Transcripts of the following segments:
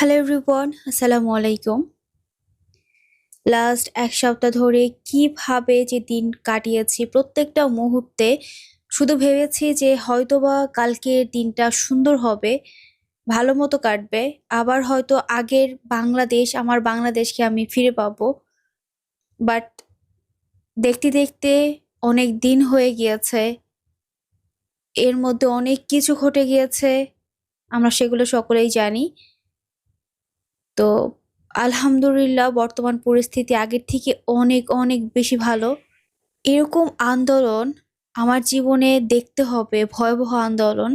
Hello everyone আসসালামু আলাইকুম last এক সপ্তাহ ধরে কীভাবে যে দিন কাটিয়েছি, প্রত্যেকটা মুহূর্তে শুধু ভেবেছি যে হয়তোবা কালকের দিনটা সুন্দর হবে, ভালো মতো কাটবে। আবার হয়তো আগের বাংলাদেশ, আমার বাংলাদেশকে আমি ফিরে পাবো। বাট দেখতে দেখতে অনেক দিন হয়ে গিয়েছে। এর মধ্যে অনেক কিছু ঘটে গিয়েছে। আমরা সেগুলো সকলেই জানি। তো আলহামদুলিল্লাহ বর্তমান পরিস্থিতি আগের থেকে অনেক অনেক বেশি ভালো। এরকম আন্দোলন আমার জীবনে দেখতে হবে, ভয়াবহ আন্দোলন।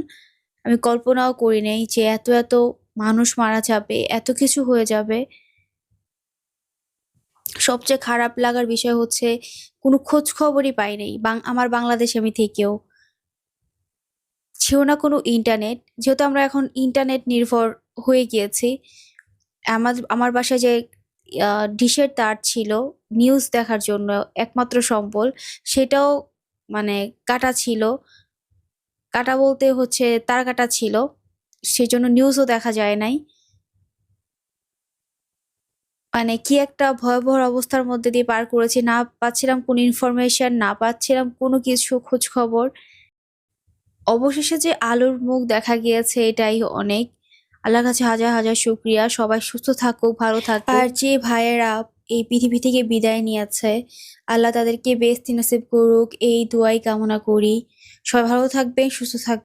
আমি কল্পনাও করি নাই যে এত এত মানুষ মারা যাবে, এত কিছু হয়ে যাবে। সবচেয়ে খারাপ লাগার বিষয় হচ্ছে কোনো খোঁজ খবরই পাই নাই আমার বাংলাদেশ আমি থেকেও। ছিল না কোনো ইন্টারনেট যেহেতু আমরা এখন ইন্টারনেট নির্ভর হয়ে গিয়েছি আমার আমার বাসায় যে ডিশের তার ছিল নিউজ দেখার জন্য একমাত্র সম্বল, সেটাও মানে কাটা ছিল। কাটা বলতে হচ্ছে তার কাটা ছিল সেই জন্য নিউজও দেখা যায় নাই। মানে কি একটা ভয়াবহ অবস্থার মধ্যে দিয়ে পার করেছি, না পাচ্ছিলাম কোনো ইনফরমেশন না পাচ্ছিলাম কোনো কিছু খোঁজ খবর অবশেষে যে আলোর মুখ দেখা গিয়েছে, এটাই অনেক। আল্লাহর কাছে হাজার হাজার শুক্রিয়া। সবাই সুস্থ থাকুক, ভালো থাকুক। আর যে ভাইয়েরা এই পৃথিবী থেকে বিদায় নিয়েছে, আল্লাহ তাদেরকে বেস্তি নাসিব করুক, এই দোয়াই কামনা করি। সবাই ভালো থাকবেন, সুস্থ থাকবেন।